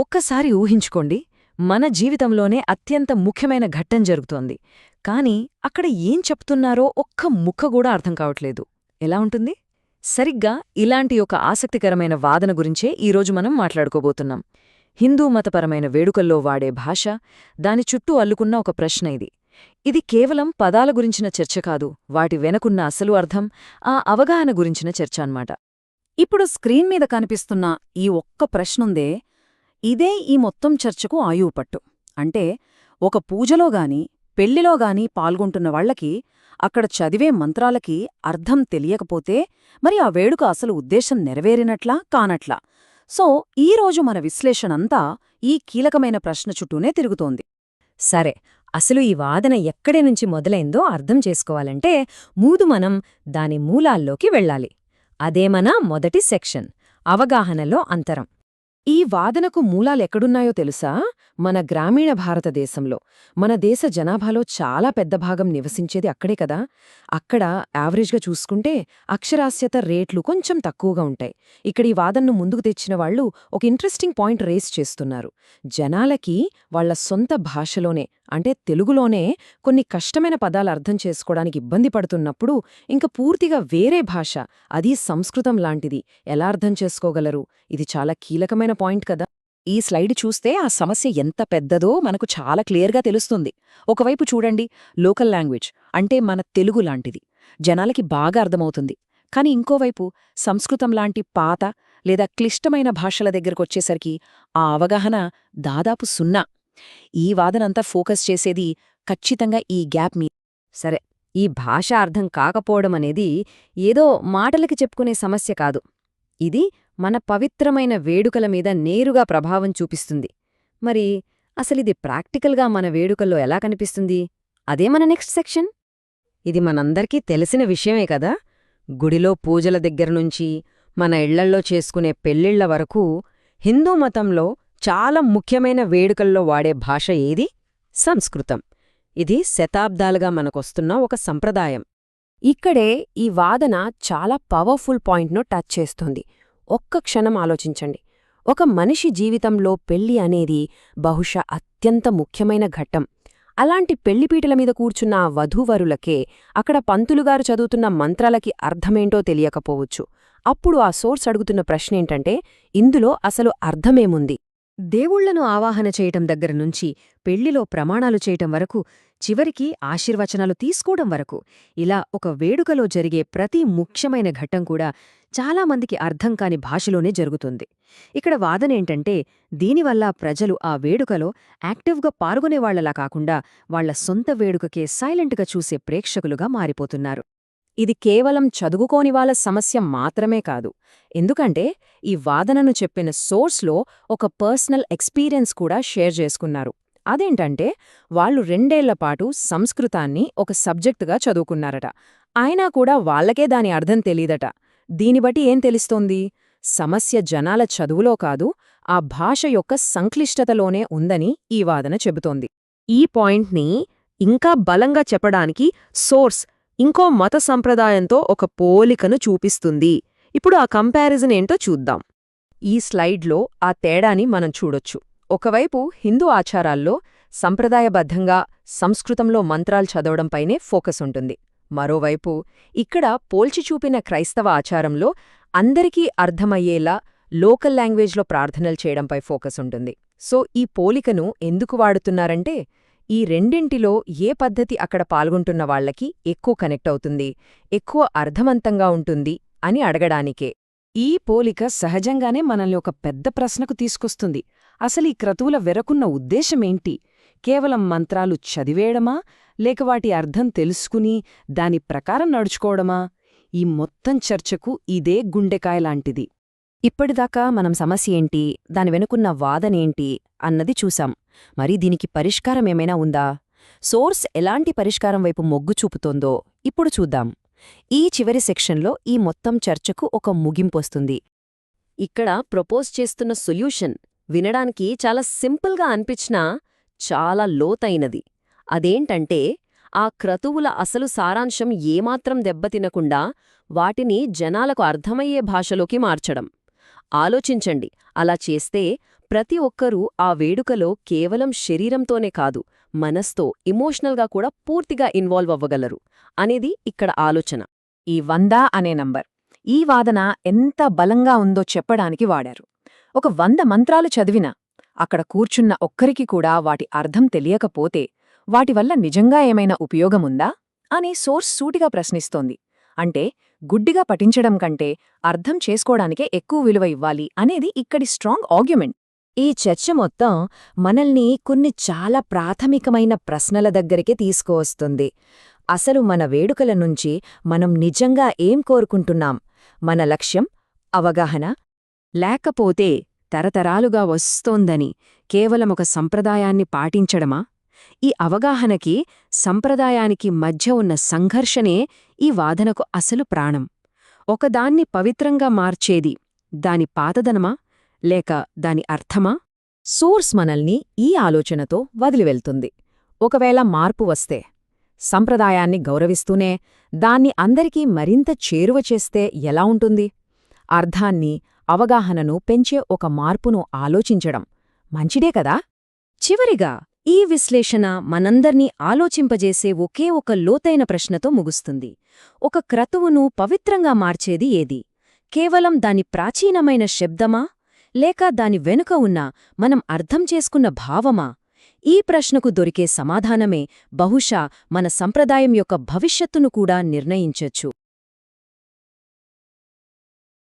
ఒక్కసారి ఊహించుకోండి మన జీవితంలోనే అత్యంత ముఖ్యమైన ఘట్టం జరుగుతోంది. కాని అక్కడ ఏం చెప్తున్నారో ఒక్క ముక్క కూడా అర్థం కావట్లేదు. ఎలా ఉంటుంది? సరిగ్గా ఇలాంటి ఒక ఆసక్తికరమైన వాదన గురించే ఈరోజు మనం మాట్లాడుకోబోతున్నాం. హిందూ మతపరమైన వేడుకల్లో వాడే భాష దాని చుట్టూ అల్లుకున్న ఒక ప్రశ్న ఇది. ఇది కేవలం పదాల గురించిన చర్చ కాదు వాటి వెనకున్న అసలు అర్థం ఆ అవగాహన గురించిన చర్చ అన్నమాట. ఇప్పుడు స్క్రీన్ మీద కనిపిస్తున్న ఈ ఒక్క ప్రశ్నుందే ఇదే ఈ మొత్తం చర్చకు ఆయువుపట్టు అంటే ఒక పూజలోగాని పెళ్ళిలోగాని పాల్గొంటున్న వాళ్ళకి అక్కడ చదివే మంత్రాలకి అర్థం తెలియకపోతే మరి ఆ వేడుక అసలు ఉద్దేశం నెరవేరినట్లా కానట్లా? సో ఈరోజు మన విశ్లేషణంతా ఈ కీలకమైన ప్రశ్న చుట్టూనే తిరుగుతోంది. సరే అసలు ఈ వాదన ఎక్కడి నుంచి మొదలైందో అర్థం చేసుకోవాలంటే మూదు మనం దాని మూలాల్లోకి వెళ్ళాలి. అదే మన మొదటి సెక్షన్ అవగాహనలో అంతరం. ఈ వాదనకు మూలాలెక్కడున్నాయో తెలుసా? మన గ్రామీణ భారతదేశంలో. మన దేశ జనాభాలో చాలా పెద్ద భాగం నివసించేది అక్కడే కదా. అక్కడ యావరేజ్గా చూసుకుంటే అక్షరాస్యత రేట్లు కొంచెం తక్కువగా ఉంటాయి. ఇక్కడ ఈ వాదనను ముందుకు తెచ్చిన వాళ్ళు ఒక ఇంట్రెస్టింగ్ పాయింట్ రేస్ చేస్తున్నారు. జనాలకి వాళ్ళ సొంత భాషలోనే అంటే తెలుగులోనే కొన్ని కష్టమైన పదాలు అర్థం చేసుకోవడానికి ఇబ్బంది పడుతున్నప్పుడు ఇంక పూర్తిగా వేరే భాష అది సంస్కృతం లాంటిది. ఎలా అర్థం చేసుకోగలరు? ఇది చాలా కీలకమైన పాయింట్ కదా. ఈ స్లైడ్ చూస్తే ఆ సమస్య ఎంత పెద్దదో మనకు చాలా క్లియర్గా తెలుస్తుంది. ఒకవైపు చూడండి లోకల్ లాంగ్వేజ్ అంటే మన తెలుగు లాంటిది. జనాలకి బాగా అర్థమవుతుంది. కాని ఇంకోవైపు సంస్కృతం లాంటి పాత లేదా క్లిష్టమైన భాషల దగ్గరకొచ్చేసరికి ఆ అవగాహన దాదాపు సున్నా. ఈ వాదనంతా ఫోకస్ చేసేది ఖచ్చితంగా ఈ గ్యాప్ మీ. సరే ఈ భాష అర్థం కాకపోవడం అనేది ఏదో మాటలకి చెప్పుకునే సమస్య కాదు. ఇది మన పవిత్రమైన వేడుకల మీద నేరుగా ప్రభావం చూపిస్తుంది. మరి అసలిది ప్రాక్టికల్గా మన వేడుకల్లో ఎలా కనిపిస్తుంది? అదే మన నెక్స్ట్ సెక్షన్? ఇది మనందరికీ తెలిసిన విషయమే కదా? గుడిలో పూజల దగ్గరనుంచి మన ఇళ్ళల్లో చేసుకునే పెళ్ళిళ్ళ వరకు హిందూ మతంలో చాలా ముఖ్యమైన వేడుకల్లో వాడే భాష ఏది? సంస్కృతం. ఇది శతాబ్దాలుగా మనకొస్తున్న ఒక సంప్రదాయం. ఇక్కడే ఈ వాదన చాలా పవర్ఫుల్ పాయింట్ను టచ్ చేస్తుంది. ఒక్క క్షణం ఆలోచించండి. ఒక మనిషి జీవితంలో పెళ్ళి అనేది బహుశా అత్యంత ముఖ్యమైన ఘట్టం. అలాంటి పెళ్ళిపీటల మీద కూర్చున్న ఆ వధూవరులకే అక్కడ పంతులుగారు చదువుతున్న మంత్రాలకి అర్థమేంటో తెలియకపోవచ్చు. అప్పుడు ఆ సోర్స్ అడుగుతున్న ప్రశ్నేంటంటే ఇందులో అసలు అర్థమేముంది? దేవుళ్ళను ఆవాహన చేయటం దగ్గర నుంచి పెళ్ళిలో ప్రమాణాలు చేయటం వరకు చివరికి ఆశీర్వచనాలు తీసుకోవడం వరకు ఇలా ఒక వేడుకలో జరిగే ప్రతి ముఖ్యమైన ఘట్టం కూడా చాలామందికి అర్థం కాని భాషలోనే జరుగుతుంది. ఇక్కడ వాదనేంటంటే దీనివల్ల ప్రజలు ఆ వేడుకలో యాక్టివ్గా పాల్గొనేవాళ్ళలా కాకుండా వాళ్ళ సొంత వేడుకకే సైలెంట్గా చూసే ప్రేక్షకులుగా మారిపోతున్నారు. ఇది కేవలం చదువుకోని వాళ్ళ సమస్య మాత్రమే కాదు. ఎందుకంటే ఈ వాదనను చెప్పిన సోర్స్లో ఒక పర్సనల్ ఎక్స్పీరియన్స్ కూడా షేర్ చేసుకున్నారు. అదేంటంటే వాళ్ళు రెండేళ్ళపాటు సంస్కృతాన్ని ఒక సబ్జెక్టుగా చదువుకున్నారట. అయినా కూడా వాళ్ళకే దాని అర్థం తెలీదట. దీని బట్టి ఏం తెలుస్తోంది? సమస్య జనాల చదువులో కాదు ఆ భాష యొక్క సంక్లిష్టతలోనే ఉందని ఈ వాదన చెబుతోంది. ఈ పాయింట్ని ఇంకా బలంగా చెప్పడానికి సోర్స్ ఇంకో మత సంప్రదాయంతో ఒక పోలికను చూపిస్తుంది. ఇప్పుడు ఆ కంపారిజన్ ఏంటో చూద్దాం. ఈ స్లైడ్లో ఆ తేడాని మనం చూడొచ్చు. ఒకవైపు హిందూ ఆచారాల్లో సంప్రదాయబద్ధంగా సంస్కృతంలో మంత్రాలు చదవడంపైనే ఫోకస్ ఉంటుంది. మరోవైపు ఇక్కడ పోల్చి చూపిన క్రైస్తవ ఆచారంలో అందరికీ అర్థమయ్యేలా లోకల్ లాంగ్వేజ్లో ప్రార్థనలు చేయడంపై ఫోకస్ ఉంటుంది. సో ఈ పోలికను ఎందుకు వాడుతున్నారంటే ఈ రెండింటిలో ఏ పద్ధతి అక్కడ పాల్గొంటున్న వాళ్ళకి ఎక్కువ కనెక్ట్ అవుతుంది ఎక్కువ అర్థవంతంగా ఉంటుంది అని అడగడానికే. ఈ పోలిక సహజంగానే మనల్ని ఒక పెద్ద ప్రశ్నకు తీసుకొస్తుంది. అసలు ఈ క్రతువుల వెరకున్న ఉద్దేశమేంటి కేవలం మంత్రాలు చదివేయడమా? లేక వాటి అర్థం తెలుసుకుని దాని ప్రకారం నడుచుకోవడమా? ఈ మొత్తం చర్చకు ఇదే గుండెకాయలాంటిది ఇప్పటిదాకా మనం సమస్య ఏంటి? దాని వెనుకున్న వాదనేంటి? అన్నది చూశాం. మరి దీనికి పరిష్కారమేమైనా ఉందా? సోర్స్ ఎలాంటి పరిష్కారం వైపు మొగ్గు చూపుతోందో ఇప్పుడు చూద్దాం. ఈ చివరి సెక్షన్లో ఈ మొత్తం చర్చకు ఒక ముగింపొస్తుంది. ఇక్కడ ప్రపోజ్ చేస్తున్న సొల్యూషన్ వినడానికి చాలా సింపుల్గా అనిపించినా చాలా లోతైనది. అదేంటంటే ఆ క్రతువుల అసలు సారాంశం ఏమాత్రం దెబ్బతినకుండా వాటిని జనాలకు అర్థమయ్యే భాషలోకి మార్చడం. ఆలోచించండి. అలా చేస్తే ప్రతి ఒక్కరూ ఆ వేడుకలో కేవలం శరీరంతోనే కాదు మనస్తో ఇమోషనల్గా కూడా పూర్తిగా ఇన్వాల్వ్ అవ్వగలరు అనేది ఇక్కడ ఆలోచన. ఈ వంద అనే నంబర్. ఈ వాదన ఎంత బలంగా ఉందో చెప్పడానికి వాడారు. ఒక వంద మంత్రాలు చదివినా అక్కడ కూర్చున్న ఒక్కరికి కూడా వాటి అర్థం తెలియకపోతే వాటి వల్ల నిజంగా ఏమైనా ఉపయోగముందా? అని సోర్స్ సూటిగా ప్రశ్నిస్తోంది. అంటే గుడ్డిగా పఠించడం కంటే అర్థం చేసుకోవడానికే ఎక్కువ విలువ ఇవ్వాలి అనేది ఇక్కడి స్ట్రాంగ్ ఆర్గ్యుమెంట్. ఈ చర్చ మొత్తం మనల్ని కొన్ని చాలా ప్రాథమికమైన ప్రశ్నల దగ్గరికి తీసుకువస్తుంది. అసలు మన వేడుకల నుంచి మనం నిజంగా ఏం కోరుకుంటున్నాం? మన లక్ష్యం? అవగాహన? లేకపోతే తరతరాలుగా వస్తోందని కేవలం ఒక సంప్రదాయాన్ని పాటించడమా? ఈ అవగాహనకి సంప్రదాయానికి మధ్య ఉన్న సంఘర్షణే ఈ వాదనకు అసలు ప్రాణం. ఒకదాన్ని పవిత్రంగా మార్చేది దాని పాతదనమా? లేక దాని అర్థమా? సోర్స్ మనల్ని ఈ ఆలోచనతో వదిలివెళ్తుంది. ఒకవేళ మార్పు వస్తే సంప్రదాయాన్ని గౌరవిస్తూనే దాన్ని అందరికీ మరింత చేరువ చేస్తే ఎలా ఉంటుంది? అర్థాన్ని అవగాహనను పెంచే ఒక మార్పును ఆలోచించడం మంచిదే కదా? చివరిగా ఈ విశ్లేషణ మనందర్నీ ఆలోచింపజేసే ఒకే ఒక లోతైన ప్రశ్నతో ముగుస్తుంది. ఒక క్రతువును పవిత్రంగా మార్చేది ఏది? కేవలం దాని ప్రాచీనమైన శబ్దమా? లేక దాని వెనుక ఉన్న మనం అర్థం చేసుకున్న భావమా? ఈ ప్రశ్నకు దొరికే సమాధానమే బహుశా మన సంప్రదాయం యొక్క భవిష్యత్తును కూడా నిర్ణయించొచ్చు.